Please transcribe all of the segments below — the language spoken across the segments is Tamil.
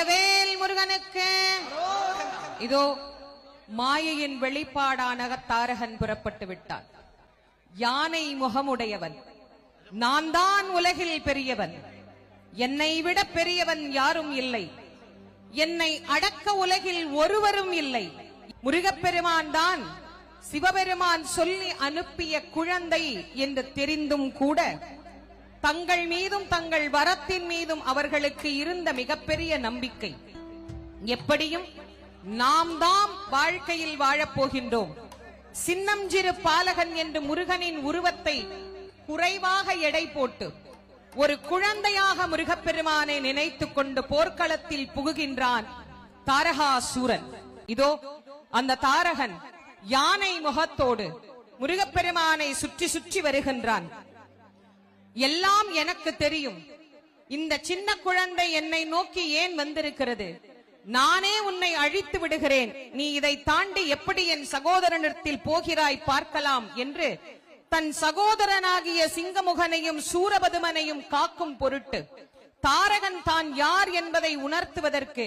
வீரவேல் முருகனுக்கு. இதோ மாயையின் வெளிப்பாடான தாரகன் புறப்பட்டு விட்டான். யானை முகமுடையவன். நான் தான் உலகில் பெரியவன். என்னை விட பெரியவன் யாரும் இல்லை. என்னை அடக்க உலகில் ஒருவரும் இல்லை. முருகப்பெருமான் தான் சிவபெருமான் சொல்லி அனுப்பிய குழந்தை என்று தெரிந்தும் கூட தங்கள் மீதும் தங்கள் வரத்தின் மீதும் அவர்களுக்கு இருந்த மிகப்பெரிய நம்பிக்கை. எப்படியும் நாம் தாம் வாழ்க்கையில் வாழப் போகின்றோம். சின்னஞ்சிறு பாலகன் என்று முருகனின் உருவத்தை குறைவாக எடை போட்டு ஒரு குழந்தையாக முருகப்பெருமானை நினைத்துக் கொண்டு போர்க்களத்தில் புகுகின்றான் தாரகாசூரன். இதோ அந்த தாரகன் யானை முகத்தோடு முருகப்பெருமானை சுற்றி சுற்றி வருகின்றான். எல்லாம் எனக்கு தெரியும். இந்த சின்ன குழந்தை என்னை நோக்கி ஏன் வந்திருக்கிறது? நானே உன்னை அழித்து விடுகிறேன். நீ இதை தாண்டி எப்படி என் சகோதரனிடத்தில் போகிறாய் பார்க்கலாம் என்று தன் சகோதரனாகிய சிங்கமுகனையும் சூரபதுமனையும் காக்கும் பொருட்டு தாரகன் தான் யார் என்பதை உணர்த்துவதற்கு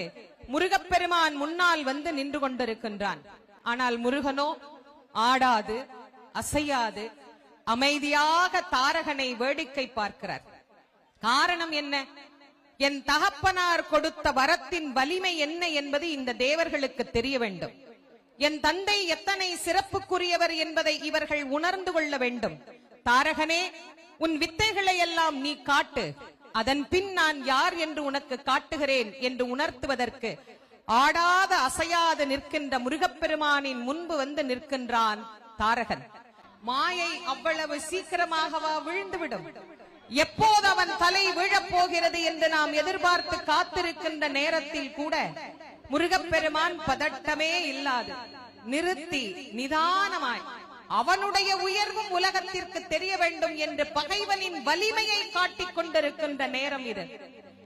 முருகப்பெருமான் முன்னால் வந்து நின்று கொண்டிருக்கின்றான். ஆனால் முருகனோ ஆடாது அசையாது அமைதியாக தாரகனை வேடிக்கை பார்க்கிறார். காரணம் என்ன? என் தகப்பனார் கொடுத்த வரத்தின் வலிமை என்ன என்பது இந்த தேவர்களுக்கு தெரிய வேண்டும். என் தந்தை எத்தனை சிறப்புக்குரியவர் என்பதை இவர்கள் உணர்ந்து கொள்ள வேண்டும். தாரகனே உன் வித்தைகளை எல்லாம் நீ காட்டு. அதன் பின் நான் யார் என்று உனக்கு காட்டுகிறேன் என்று உணர்த்துவதற்கு ஆடாத அசையாது நிற்கின்ற முருகப்பெருமானின் முன்பு வந்து நிற்கின்றான் தாரகன். மாயை அவ்வளவு சீக்கிரமாகவா விழுந்துவிடும். எப்போது அவன் தலை விழப் போகிறது என்று நாம் எதிர்பார்த்து காத்திருக்கின்ற நேரத்தில் கூட முருகப்பெருமான் பதட்டமே இல்லாது நிறுத்தி நிதானமாய் அவனுடைய உயர்வும் உலகத்திற்கு தெரிய வேண்டும் என்று பகைவனின் வலிமையை காட்டிக் கொண்டிருக்கின்ற நேரம் இது.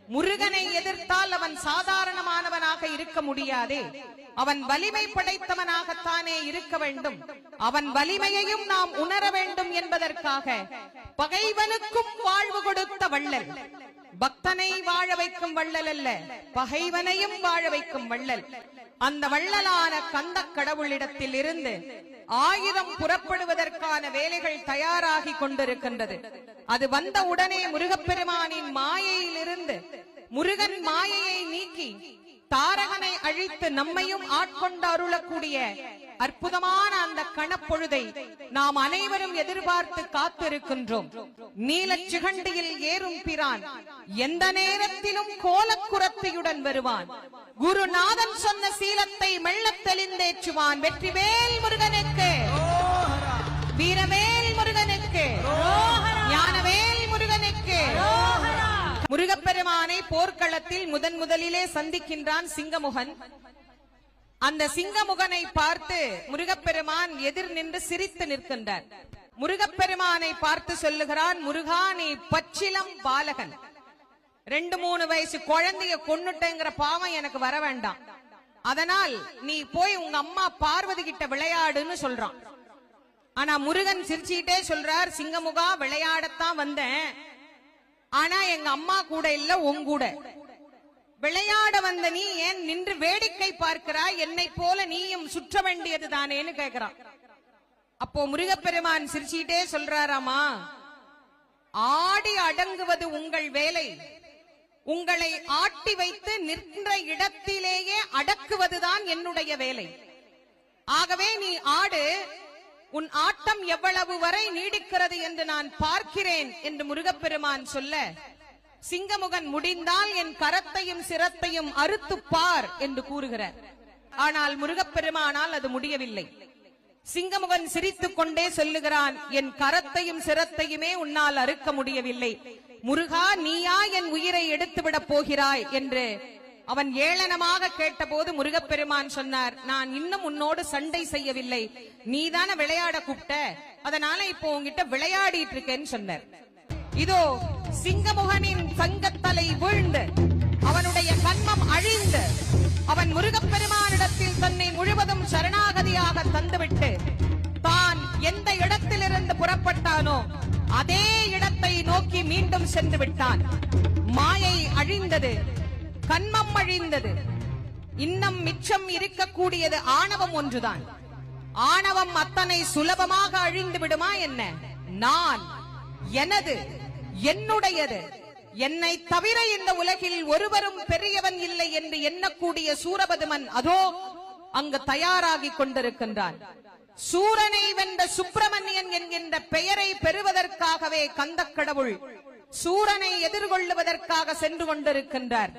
முருகனை எதிர்த்தால் அவன் சாதாரணமானவனாக இருக்க முடியாதே. அவன் வலிமை படைத்தவனாகத்தானே இருக்க வேண்டும். அவன் வலிமையையும் நாம் உணர வேண்டும் என்பதற்காக பகைவனுக்கும் வாழ்வு கொடுத்த வள்ளல். பக்தனை வாழ வைக்கும் வள்ளல் அல்ல பகைவனையும் வாழ வைக்கும் வள்ளல். அந்த வள்ளலான கந்த கடவுளிடத்தில் இருந்து ஆயுதம் புறப்படுவதற்கான வேலைகள் தயாராகி கொண்டிருக்கின்றது. அது வந்த உடனே முருகப்பெருமானின் மாயையிலிருந்து முருகன் மாயையை நீக்கி தாரகனை அழித்து நம்மையும் ஆட்கொண்டு அருளக்கூடிய அற்புதமான அந்த கணப்பொழுதை நாம் அனைவரும் எதிர்பார்த்து காத்திருக்கின்றோம். நீலச் சிகண்டியில் ஏறும் பிரான் எந்த நேரத்திலும் கோலக்குரத்தையுடன் வருவான். குருநாதன் சொன்ன சீலத்தை மெல்ல தெளிந்தேற்றுவான். வெற்றிவேல் முருகனுக்கு. வீரவேல் முருகப்பெருமானை போர்க்களத்தில் முதன் முதலிலே சந்திக்கின்றான் சிங்கமுகன். அந்த சிங்கமுகனை பார்த்து முருகப்பெருமான் எதிர் நின்று சிரித்து நிற்கின்றார். முருகப்பெருமானை பார்த்து சொல்லுகிறான் முருகா நீ பச்சிலம் பாலகன். ரெண்டு மூணு வயசு குழந்தைய கொன்னுட்டேங்கிற பாவம் எனக்கு வர வேண்டாம். அதனால் நீ போய் உங்க அம்மா பார்வதி கிட்ட விளையாடுன்னு சொல்றான். ஆனா முருகன் சிரிச்சுக்கிட்டே சொல்றார் சிங்கமுகா விளையாடத்தான் வந்தேன். ஆனா எங்க அம்மா கூட இல்ல உன் கூட. விளையாட வந்த நீ ஏன் நின்று வேடிக்கை பார்க்கிறாய்? என்னை போல நீயும் சுற்ற வேண்டியது தானேன்னு கேக்குறான். அப்போ முருகப்பெருமான் சிரிச்சிட்டே சொல்றாராமா ஆடி அடங்குவது உங்கள் வேலை. உங்களை ஆட்டி வைத்து நின்ற இடத்திலேயே அடக்குவதுதான் என்னுடைய வேலை. ஆகவே நீ ஆடு உன் ஆட்டம் எவ்வளவு வரை நீடிக்கிறது என்று நான் பார்க்கிறேன் என்று முருகப்பெருமான் சொல்ல சிங்கமுகன் முடிந்தால் என் கரத்தையும் சிரத்தையும் அறுத்து பார் என்று கூறுகிறார். ஆனால் முருகப்பெருமானால் அது முடியவில்லை. சிங்கமுகன் சிரித்துக் கொண்டே சொல்லுகிறான் என் கரத்தையும் சிரத்தையுமே உன்னால் அறுக்க முடியவில்லை. முருகா நீயா என் உயிரை எடுத்துவிடப் போகிறாய் என்று அவன் ஏளனமாக கேட்டபோது முருகப்பெருமான் சொன்னார் நான் இன்னும் உன்னோடு சண்டை செய்யவில்லை. நீதான விளையாட கூப்பிட்ட. அதனால இப்போ உங்ககிட்ட விளையாடிட்டு இருக்கேன்னு சொன்னார். இதோ சிங்கமுகனின் சங்கத்தலை வீழ்ந்து அவனுடைய கண்மம் அழிந்து அவன் முருகப்பெருமானிடத்தில் தன்னை முழுவதும் சரணாகதியாக தந்துவிட்டு தான் எந்த இடத்திலிருந்து புறப்பட்டானோ அதே இடத்தை நோக்கி மீண்டும் சென்று விட்டான். மாயை அழிந்தது. கண்மம் அழிந்தது. இன்னும் மிச்சம் இருக்கக்கூடியது ஆணவம் ஒன்றுதான். ஆணவம் அத்தனை சுலபமாக அழிந்து விடுமா என்ன? நான் எனது என்னுடையது. என்னை தவிர இந்த உலகில் ஒருவரும் பெரியவன் இல்லை என்று எண்ணக்கூடிய சூரபதுமன் அதோ அங்கு தயாராகி கொண்டிருக்கின்றான். சூரனை வென்ற சுப்பிரமணியன் என்கின்ற பெயரை பெறுவதற்காகவே கந்தக்கடவுள் சூரனை எதிர்கொள்ளுவதற்காக சென்று கொண்டிருக்கின்றார்.